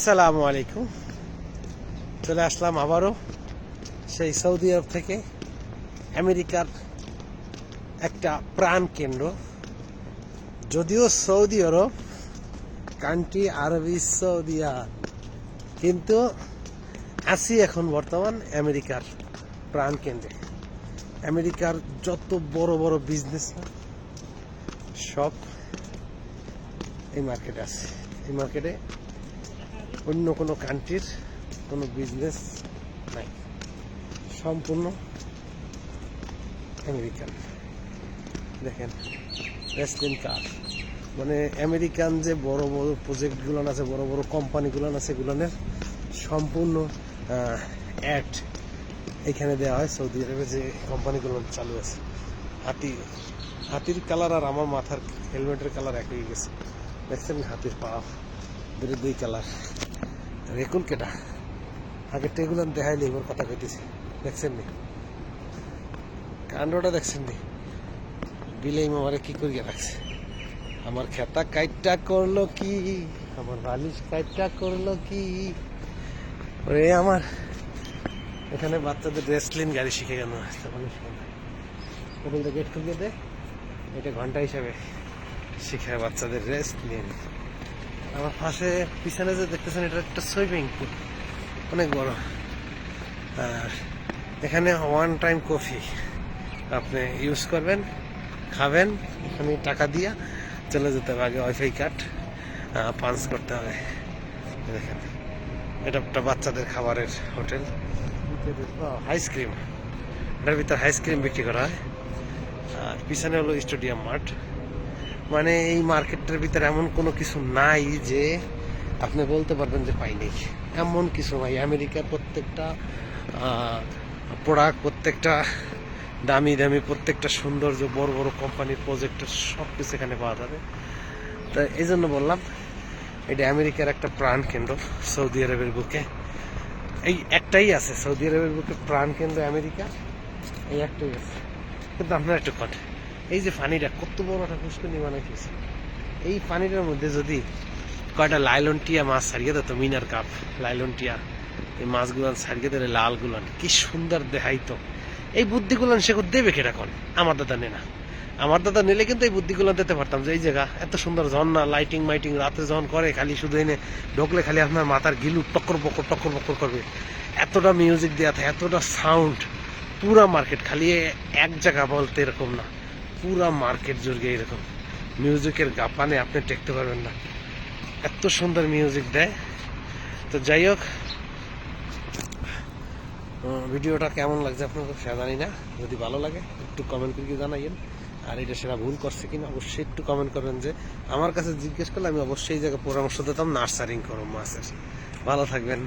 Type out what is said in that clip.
আসসালামু আলাইকুম। চলে আসলাম আবারও সেই সৌদি আরব থেকে আমেরিকার একটা প্রাণ কেন্দ্র। যদিও সৌদি আরব কান্ট্রি আরবি সৌদিয়া, কিন্তু আছি এখন বর্তমান আমেরিকার প্রাণ কেন্দ্রে। আমেরিকার যত বড় বড় বিজনেস সব এই মার্কেটে আছে। এই মার্কেটে অন্য কোনো কান্ট্রির কোনো বিজনেস নাই। সম্পূর্ণ আমেরিকান দেখেন রেসলিন কার মানে আমেরিকান যে বড় বড় প্রজেক্টগুলো আছে, বড় বড় কোম্পানিগুলো আছে সেগুলোনের সম্পূর্ণ অ্যাড এখানে দেওয়া হয় সৌদি আরবে যে কোম্পানিগুলো চালু আছে। হাতি, হাতির কালার আর আমার মাথার হেলমেটের কালার এক হয়ে গেছে। দেখছেন হাতির পা দুই কালার রেকুল কেটা আগে টেগুলান দেখাইলি এবার কথা কইতেছি। দেখছেন নি? কাণ্ডটা দেখছেন নি? বিলেই মামারে কি করিয়া রাখছে? আমার খেতা কাইটটা করল কি? আমার বালিশ কাইটটা করল কি? ওরে আমার, এখানে বাচ্চাদের রেসলিন গাড়ি শিখে গেল ওখান গেট খুলিয়ে দে, এটা ঘণ্টা হিসাবে শিখায় বাচ্চাদের রেস্ট রেসলিন আমার পাশে পিছনে যে দেখতেছেন, এটা একটা সুইমিং পুল অনেক বড়। আর এখানে ওয়ান টাইম কফি আপনি ইউজ করবেন, খাবেন এখানে টাকা দিয়া চলে যেতে হবে আগে ওয়াইফাই কার্ড পাঞ্চ করতে হবে। দেখেন, এটা একটা বাচ্চাদের খাবারের হোটেল। আইসক্রিম এটার ভিতরে আইসক্রিম বিক্রি করা হয়। আর পিছনে হলো স্টেডিয়াম মাঠ মানে এই মার্কেটের ভিতরে এমন কোনো কিছু নাই যে আপনি বলতে পারবেন যে পাই নেই এমন কিছু নাই। আমেরিকার প্রত্যেকটা প্রোডাক্ট প্রত্যেকটা দামি দামি, প্রত্যেকটা সৌন্দর্য, বড় বড় কোম্পানির প্রজেক্টের সব কিছু এখানে পাওয়া যাবে। তা এই জন্য বললাম, এটা আমেরিকার একটা প্রাণ কেন্দ্র, সৌদি আরবের বুকে। এই একটাই আছে, সৌদি আরবের বুকে প্রাণ কেন্দ্র আমেরিকা, এই একটাই আছে। কিন্তু আপনার একটু কট। এই যে পানিটা কত বড় একটা পুষ্করণী বানাইতেছে। এই পানিটার মধ্যে যদি কয়টা লাইলন টিয়া মাছ ছাড়িয়ে দিত মিনার কাপ, লাইলন টিয়া, এই মাছগুলান ছাড়িয়ে দিলে লাল গুলান কি সুন্দর দেখাইতো। এই বুদ্ধিগুলান সে দেবে কেটা কোন? আমার দাদা নে না। আমার দাদা নিলে কিন্তু এই বুদ্ধিগুলো দিতে পারতাম যে, এই জায়গা, এত সুন্দর ঝর্ণা লাইটিং মাইটিং রাতে যখন করে, খালি শুধু এনে ঢোকলে খালি আপনার মাথার গিলু টক্কর বকর টক্কর বকর করবে। এতটা মিউজিক দেওয়া থাকে, এতটা সাউন্ড পুরা মার্কেট খালি এক জায়গা বলতে এরকম না। পুরা মার্কেট জুড়ে এরকম মিউজিকের গাপানে আপনি টেকতে পারবেন না। এত সুন্দর মিউজিক দেয়। তো যাই হোক ভিডিওটা কেমন লাগছে আপনাদের সেটা জানি না। যদি ভালো লাগে, একটু কমেন্ট করে জানাইয়েন। আর এটা সেটা ভুল করছে কিনা, অবশ্যই একটু কমেন্ট করবেন যে, আমার কাছে জিজ্ঞেস করলে আমি অবশ্যই এই জায়গায় পরামর্শ দিতাম, নার্সারিং করো মাছের ভালো থাকবেন।